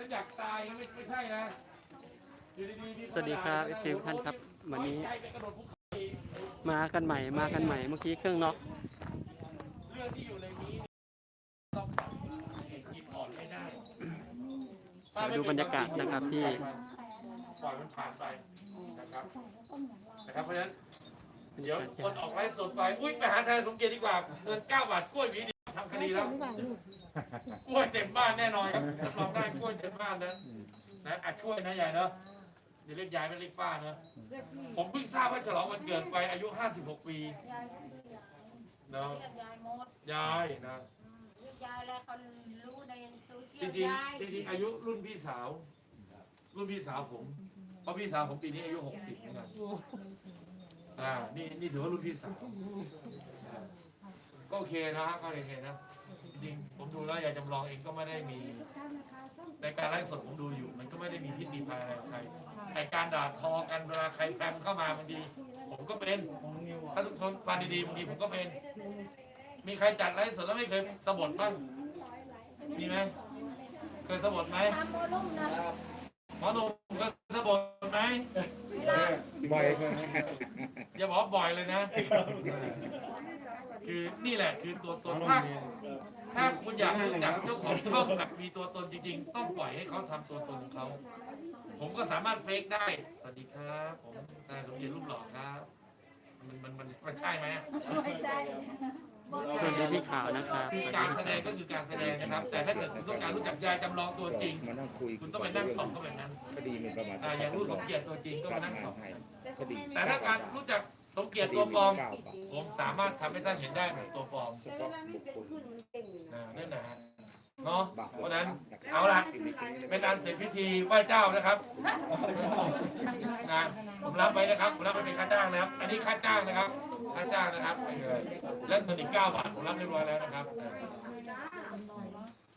ฉันอยากตายไม่ไม่ใช่นะอยู่ดีๆมีนสวัสดีครับเอฟซีทุกท่านครับวันนี้ ใจไปกระโดดภูเขาอีกมากันใหม่มากันใหม่เมื่อกี้เครื่องน็อกเรื่องที่อยู่ในนี้เนี่ยต้องปรับเอกจิตอ่อนไม่ได้มาดูบรรยากาศนะครับที่ปล่อยมันผ่านไปนะครับนะครับเพราะฉะนั้น เดี๋ยวคนออกไลฟ์สดไป อุ้ยไปหาทนายสมเกียรติดีกว่า เงินเก้าบาทกล้วยหวีเดียวทำคดีแล้วกล้วยเต็มบ้านแน่นอนครับรับรองได้กล้วยเต็มบ้านนะนะอาจช่วยนะยายเนาะอย่าเรียกยายไม่เรียกป้านะผมเพิ่งทราบว่าฉลองวันเกิดไปอายุ 56 ปีเนาะเรียกยายมดยายนะเรียกยายแล้วเขารู้ในโซเชีจยลริงยายๆจริงๆอายุรุ่นพี่สาว รุ่นพี่สาวผมเพราะพี่สาวผมปีนี้อายุ 60เหมือนกันอ่านี่นี่ถือว่ารุ่นพี่สาวอ่า ก็โอเคนะก็โอเคนะจริงๆผมดูแล้วยายจำลองเองก็ไม่ได้มี ในการไลฟ์สดผมดูอยู่ มันก็ไม่ได้มีพิษมีภัยอะไรกับใครไอการด่าทอกันเวลาใครแพรมเข้ามาบางทีผมก็เป็นถ้าทุกคนฟังดีๆบางทีผมก็เป็น มีใครจัดไลฟ์สดแล้วไม่เคยสะบดบ้างมีไหมเคยสะบดไหมทำโมลุ่มนะหมอหนุ่มเคยสะบดไหมบ่อยคนอย่าบอกว่าบ่อยเลยนะ คือนี่แหละคือตัวตนถ้าถ้าคุณอยากรู้จักเจ้าของช่องแบบมีตัวตนจริง ๆ ต้องปล่อยให้เขาทำตัวตนของเขา ผมก็สามารถเฟกได้ สวัสดีครับ ผมนายสมเด็จรูปหล่อครับ มันมันมันมันใช่ไหมไม่ใช่สวัสดีพี่ขาวนะครับคือการแสดงก็คือการแสดงนะครับ แต่ถ้าเกิดคุณต้องการรู้จักยายจำลองตัวจริง มานั่งคุยคุณต้องไปนั่งส่องเข้าไปนั้นคดีหมิ่นประมาทอ่าอย่างรู้สมเกียรติตัวจริงก็มานั่งส่องคดี แต่ถ้าการรู้จักสม เกียรติตัวปลอม ผมสามารถทำให้ท่านเห็นได้แบบตัวปลอมเฉพาะบุคคลอ่านั่นนะฮะเนาะเพราะฉะนั้น เอาละ เป็นการเสร็จพิธีไหว้เจ้านะครับนะผมรับไว้นะครับ ผมรับไว้เป็นค่าจ้างนะครับ อันนี้ค่าจ้างนะครับ ค่าจ้างนะครับไปเลยและเงินอีกเก้าบาทผมรับเรียบร้อยแล้วนะครับ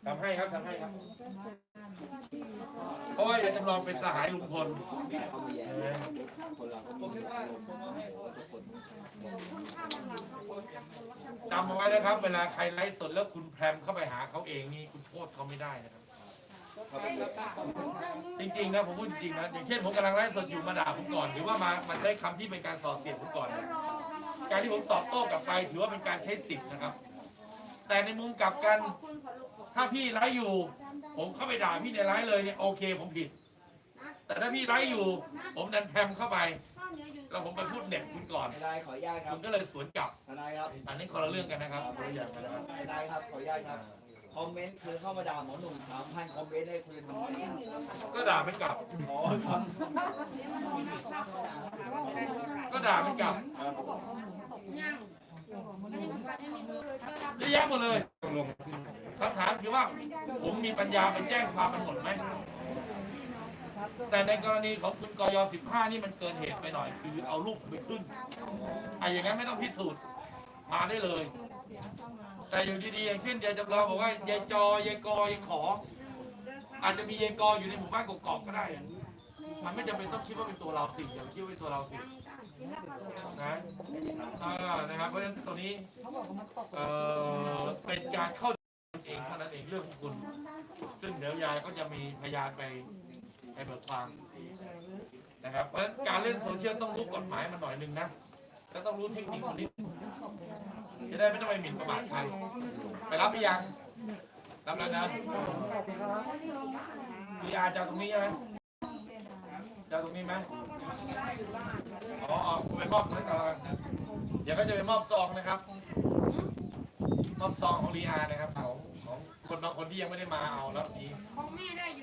ทำให้ครับทำให้ครับ เพราะว่าอยากจำลองเป็นสหายลุงพลจำเอาไว้นะครับ เวลาใครไลฟ์สดแล้วคุณแพรมเข้าไปหาเขาเองนี่คุณโทษเขาไม่ได้นะครับ จริงๆนะผมพูดจริงๆนะอย่างเช่นผมกำลังไลฟ์สดอยู่มาด่าผมก่อน หรือว่ามามันใช้คำที่เป็นการส่อเสียดผมก่อน การที่ผมตอบโต้กลับไปถือว่าเป็นการใช้สิทธิ์นะครับ แต่ในมุมกลับกัน ถ้าพี่ไลฟ์อยู่ ผมเข้าไปด่าพี่ในไลฟ์เลยเนี่ยโอเคผมผิด แต่ถ้าพี่ไลฟ์อยู่ ผมดันแพรมเข้าไป แล้วผมไปพูดเหน็บคุณก่อนทนายขออนุญาตครัคุบณก็เลยสวนกลับ ทนายครับอันนี้คนละเรื่องกันนะครับคนละอย่างกันนะครับทนายครับขออนุญาตครับคอมเมนต์คือเข้ามาด่าหมอหนุ่มสามพันคอมเมนต์ให้คุณทำไงก็ด่าไม่กลับ อ๋อครับก็ด่าไม่กลับ เยอะแยะหมดเลยคำถามคือว่า ผมมีปัญญาไปแจ้งความมันหมดไหมแต่ในกรณีของคุณกย15 นี่มันเกินเหตุไปหน่อย คือเอารูปไปขึ้นไอ้อย่างนั้นไม่ต้องพิสูจน์มาได้เลย แต่อยู่ดีๆอย่างเช่นยายจำลองบอกว่ายายจอยายกอยายขอ อาจจะมียายกออยู่ในหมู่บ้านกอกๆก็ได้ มันไม่จำเป็นต้องคิดว่าเป็นตัวเราสิอย่าไปคิดว่าเป็นตัวเราสิ นะอ่านะครับ เพราะฉะนั้นตรงนี้เอ่อเป็นการเข้าเองเท่านั้นเองเรื่องของคุณ ซึ่งเดี๋ยวยายก็จะมีพยานไปไปเบิกความนะครับ เพราะฉะนั้นการเล่นโซเชียลต้องรู้กฎหมายมันหน่อยหนึ่งนะ แล้วต้องรู้เทคนิคมันนิดจะได้ไม่ต้องไปหมิ่นประมาทใคร ไปรับหรือยัง รับแล้วนะพีอาจะเอาตรงนี้ใช่ไหม ตรงนี้ไหมอ๋อเอคุณไปมอบให้ก่อนเดี๋ยวก็จะไปมอบซองนะครับ มอบซองของรีอานะครับของของคนบางคนที่ยังไม่ได้มาเอาแล้วนี้ ของแม่ได้อยู่